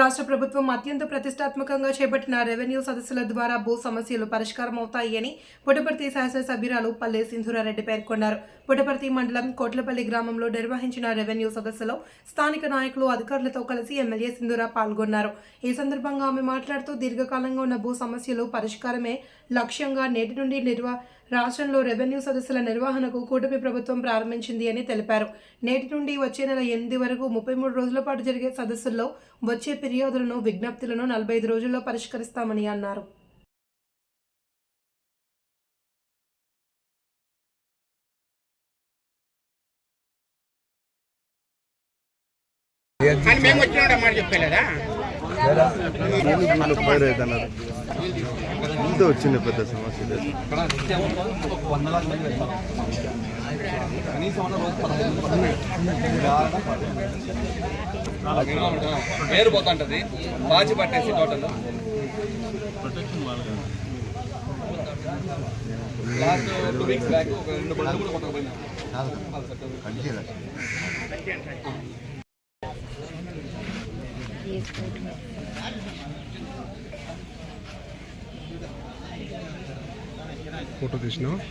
రాష్ట్ర ప్రభుత్వం అత్యంత ప్రతిష్టాత్మకంగా చేపట్టిన రెవెన్యూ సదస్సుల ద్వారా భూ సమస్యలు పరిష్కారం అవుతాయని పుట్టపర్తి శాసనసభ్యురాలు పల్లె సింధురారెడ్డి పేర్కొన్నారు. పుట్టపర్తి మండలం కోట్లపల్లి గ్రామంలో నిర్వహించిన రెవెన్యూ సదస్సులో స్థానిక నాయకులు అధికారులతో కలిసి ఎమ్మెల్యే సింధురా పాల్గొన్నారు. ఈ సందర్భంగా ఆమె మాట్లాడుతూ దీర్ఘకాలంగా ఉన్న భూ సమస్యలు పరిష్కారమే లక్ష్యంగా నేటి నుండి నిర్వా రాష్ట్రంలో రెవెన్యూ సదస్సుల నిర్వహణకు కూటమి ప్రభుత్వం ప్రారంభించింది అని తెలిపారు. నేటి నుండి వచ్చే నెల ఎనిమిది వరకు ముప్పై మూడు రోజుల పాటు జరిగే సదస్సుల్లో వచ్చే ఫిర్యాదులను విజ్ఞప్తులను నలభై ఐదు రోజుల్లో పరిష్కరిస్తామని అన్నారు. కానీ మేము వచ్చిన మాట చెప్పలేదా? ముందు వచ్చింది పెద్ద సమస్య లేదు. వేరు పోతుంటది. బాచి పట్టేసి total. Last two weeks back ఒక రెండు బండ్లు కూడా కొట్టకపోయినా. ఫోటో తీసినాం.